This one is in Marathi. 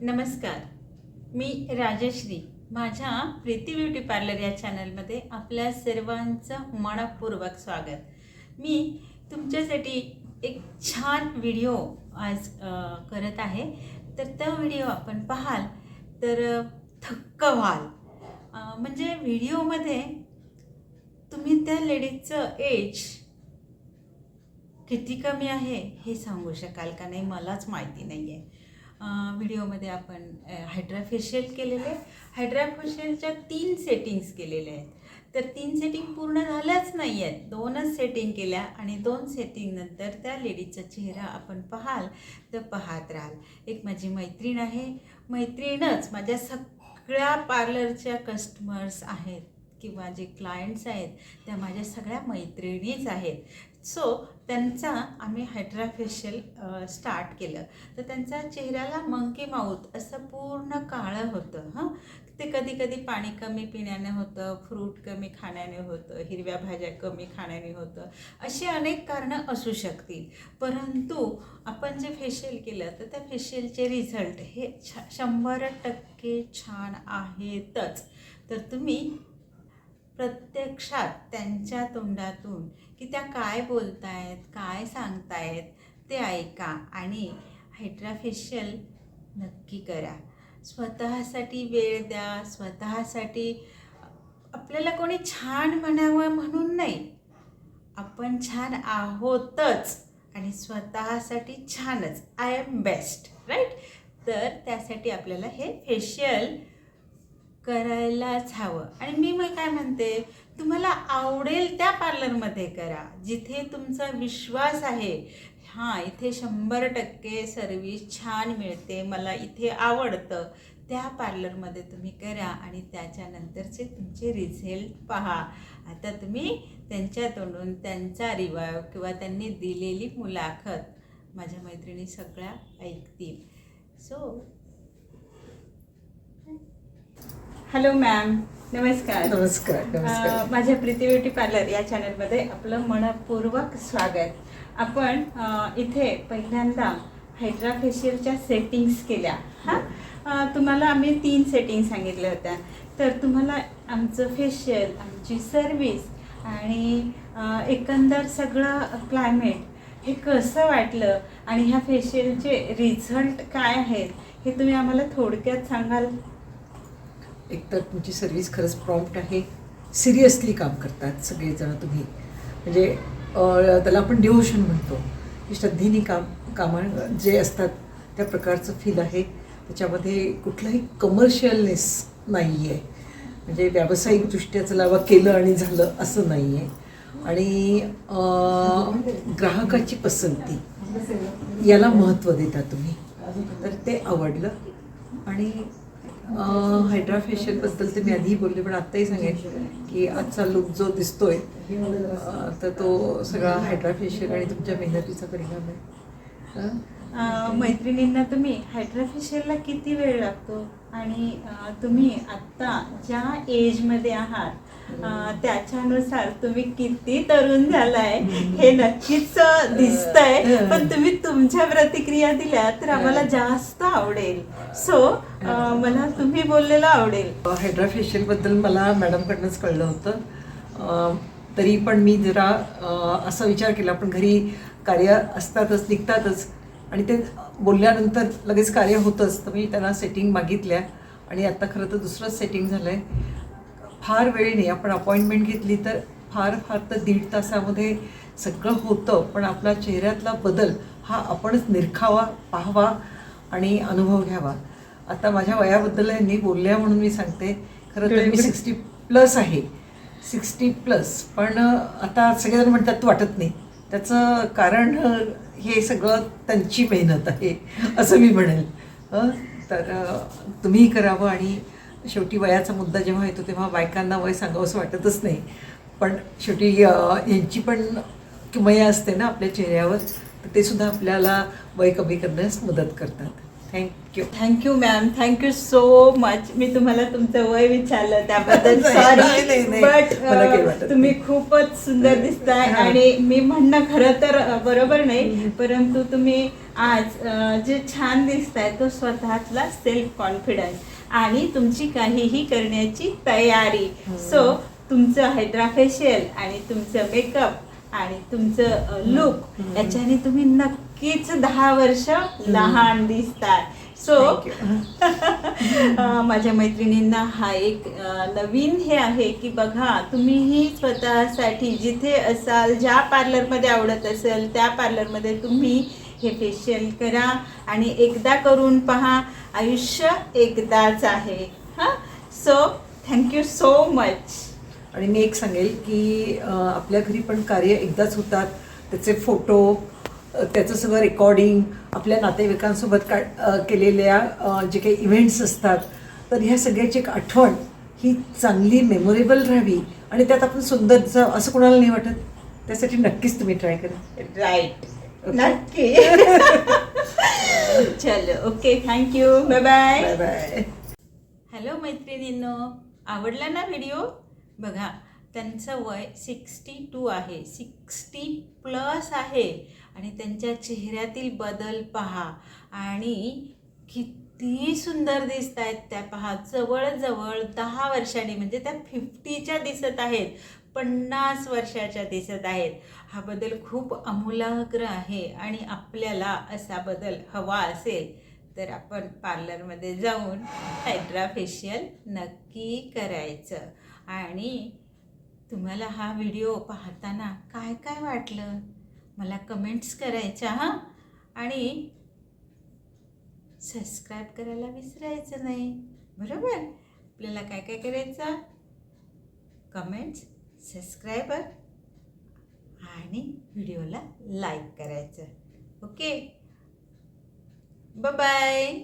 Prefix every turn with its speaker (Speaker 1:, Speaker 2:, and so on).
Speaker 1: नमस्कार. मी राजश्री. माझ्या प्रीती ब्युटी पार्लर या चॅनलमध्ये आपल्या सर्वांचं मनपूर्वक स्वागत. मी तुमच्यासाठी एक छान व्हिडिओ आज करत आहे. तर तो व्हिडिओ आपण पाहाल. तर थक्क व्हाल. म्हणजे व्हिडिओमध्ये तुम्ही त्या लेडीजचं एज किती कमी आहे हे सांगू शकाल का नाही? मलाच माहिती नाही आहे व्हिडिओमध्ये आपण हायड्रा फेशियल केलेले हायड्रा फेशियलच्या तीन सेटिंग्स केलेल्या आहेत. तर तीन सेटिंग पूर्ण झाल्याच नाही आहेत. दोनच सेटिंग केल्या आणि दोन सेटिंगनंतर त्या लेडीचा चेहरा आपण पाहाल. तर पाहत राहाल. एक माझी मैत्रीण आहे. मैत्रीणच माझ्या सगळ्या पार्लरच्या कस्टमर्स आहेत. किंवा जे क्लायंट्स आहेत त्या माझ्या सगळ्या मैत्रिणीच आहेत. सो त्यांचा आम्ही हायड्रा फेशियल स्टार्ट केलं. तर त्यांचा चेहऱ्याला मंकी माऊथ असं पूर्ण काळं होतं हां. ते कधी कधी पाणी कमी पिण्याने होतं फ्रूट कमी खाण्याने होतं हिरव्या भाज्या कमी खाण्याने होतं. अशी अनेक कारणं असू शकतील. परंतु आपण जे फेशियल केलं तर त्या फेशियलचे रिझल्ट हे छ शंभर टक्के छान आहेतच. तर तुम्ही प्रत्यक्षात त्यांच्या तोंडातून की त्या काय बोलतायत काय सांगतायत ते ऐका आणि हायड्रा फेशियल नक्की करा. स्वतःसाठी वेळ द्या स्वतःसाठी आपल्याला कोणी छान म्हणावं म्हणून नाही. आपण छान आहोतच आणि स्वतःसाठी छानच. आय एम बेस्ट राईट तर त्यासाठी आपल्याला हे फेशियल करायलाच हवं. आणि मी मग काय म्हणते तुम्हाला आवडेल त्या पार्लरमध्ये करा. जिथे तुमचा विश्वास आहे हां इथे शंभर टक्के सर्विस छान मिळते मला इथे आवडतं त्या पार्लरमध्ये तुम्ही करा आणि त्याच्यानंतरचे तुमचे रिझल्ट पहा. आता तुम्ही त्यांच्या तोंडून त्यांचा रिवाय किंवा त्यांनी दिलेली मुलाखत माझ्या मैत्रिणी सगळ्या ऐकतील. सो हॅलो मॅम नमस्कार.
Speaker 2: नमस्कार
Speaker 1: माझ्या प्रीती ब्युटी पार्लर या चॅनलमध्ये आपलं मनपूर्वक स्वागत. आपण इथे पहिल्यांदा हायड्रा फेशियलच्या सेटिंग्स केल्या. हां? तुम्हाला आम्ही तीन सेटिंग सांगितल्या होत्या. तर तुम्हाला आमचं फेशियल आमची सर्विस आणि एकंदर सगळं क्लायमेट हे कसं वाटलं आणि ह्या फेशियलचे रिझल्ट काय आहेत हे तुम्ही आम्हाला थोडक्यात सांगाल?
Speaker 2: एकतर तुमची सर्व्हिस खरंच प्रॉम्प्ट आहे. सिरियसली काम करतात सगळेजण तुम्ही. म्हणजे त्याला आपण डिव्होशन म्हणतो. की श्रद्धेने काम कामा जे असतात त्या प्रकारचं फील आहे. त्याच्यामध्ये कुठलाही कमर्शियलनेस नाही आहे म्हणजे व्यावसायिकदृष्ट्या चलावा केलं आणि झालं असं नाही आहे आणि ग्राहकाची पसंती याला महत्त्व देता तुम्ही. तर ते आवडलं. आणि हायड्रा फेशियलबद्दल तर मी आधीही बोलले पण आत्ताही सांगेन की आजचा लुक जो दिसतोय तर तो सगळा हायड्रा फेशियल आणि तुमच्या मेहनतीचा परिणाम आहे.
Speaker 1: मैत्रिणींना तुम्ही हायड्राफेशियलला किती वेळ लागतो? आणि तुम्ही आत्ता ज्या एजमध्ये आहात त्याच्यानुसार तुम्ही किती तरुण झालाय हे नक्कीच दिसतंय. पण तुम्ही तुमच्या प्रतिक्रिया दिल्या तर आम्हाला जास्त आवडेल. सो मला तुम्ही बोललेलं आवडेल.
Speaker 2: हायड्रा फेशियलबद्दल मला मॅडमकडनंच कळलं होतं. तरी पण मी जरा असा विचार केला पण घरी कार्य असतातच निघतातच. आणि ते बोलल्यानंतर लगेच कार्य होतंच. तर मी त्यांना सेटिंग मागितल्या. आणि आता खरं तर दुसरंच सेटिंग झालं आहे फार वेळ नाही. आपण अपॉइंटमेंट घेतली तर फार फार तर दीड तासामध्ये सगळं होतं. पण आपला चेहऱ्यातला बदल हा आपणच निरखावा पाहावा आणि अनुभव घ्यावा. आता माझ्या वयाबद्दल यांनी बोलल्या म्हणून मी सांगते. खरं तर मी सिक्स्टी प्लस आहे. सिक्स्टी प्लस पण आता सगळेजण म्हणतात तू वाटत नाही. त्याचं कारण हे सगळं त्यांची मेहनत आहे असं मी म्हणेल. तर तुम्ही तुम्हीही करावं आणि शेवटी वयाचा मुद्दा जेव्हा येतो तेव्हा बायकांना वय सांगावं असं वाटतच नाही. पण शेवटी यांची पण किमया असते ना आपल्या चेहऱ्यावर तर ते सुद्धा आपल्याला वय कमी करण्यास मदत करतात. Thank you
Speaker 1: thank you ma'am thank you so much मी तुम्हाला तुमचं वय विचारलं त्याबद्दल सॉरी. बट तुम्ही. खूपच सुंदर दिसताय
Speaker 2: हा.
Speaker 1: आणि मी म्हणणं खरं तर बरोबर नाही. परंतु तुम्ही आज जे छान दिसत आहे तो स्वतःतला सेल्फ कॉन्फिडन्स आणि तुमची काहीही करण्याची तयारी. सो तुमचं हायड्रा फेशियल आणि तुमचं मेकअप आणि तुमचं लुक याच्याने तुम्ही नक्कीच दहा वर्ष लहान दिसताय सो माझ्या मैत्रिणींना हा एक नवीन हे आहे की बघा तुम्हीही स्वतःसाठी जिथे असाल ज्या पार्लरमध्ये आवडत असेल त्या पार्लरमध्ये तुम्ही हे फेशियल करा आणि एकदा करून पहा आयुष्य एकदाच आहे. हां? सो थँक्यू सो मच
Speaker 2: आणि मी एक सांगेल की आपल्या घरी पण कार्य एकदाच होतात. त्याचे फोटो त्याचं सगळं रेकॉर्डिंग आपल्या नातेवाईकांसोबत का केलेल्या जे काही इव्हेंट्स असतात. तर ह्या सगळ्याची एक आठवण ही चांगली मेमोरेबल राहावी आणि त्यात आपण सुंदर दिसावं असं कोणाला नाही वाटत? त्यासाठी नक्कीच तुम्ही ट्राय करा.
Speaker 1: राईट. नक्की. चलो. Okay thank you bye bye
Speaker 2: bye bye
Speaker 1: hello मैत्रिणींनो. आवडला ना व्हिडिओ बघा त्यांचं वय सिक्स्टी टू आहे. सिक्स्टी प्लस आहे. आणि त्यांच्या चेहऱ्यातील बदल पहा. आणि किती सुंदर दिसत आहेत त्या पहा. जवळजवळ दहा वर्षांनी म्हणजे त्या फिफ्टीच्या दिसत आहेत पन्नास वर्षाच्या दिसत आहेत. हा बदल खूप अमूलाग्र आहे आणि आपल्याला असा बदल हवा असेल तर आपण पार्लरमध्ये जाऊन हायड्रा फेशियल नक्की करायचं. आणि तुम्हाला हा व्हिडिओ पाहताना काय काय वाटलं? मला कमेंट्स करायच्या हां. आणि सबस्क्राईब करायला विसरायचं नाही. बरोबर? आपल्याला काय काय करायचं? कमेंट्स सबस्क्रायबर आणि व्हिडिओला लाईक करायचं. Okay bye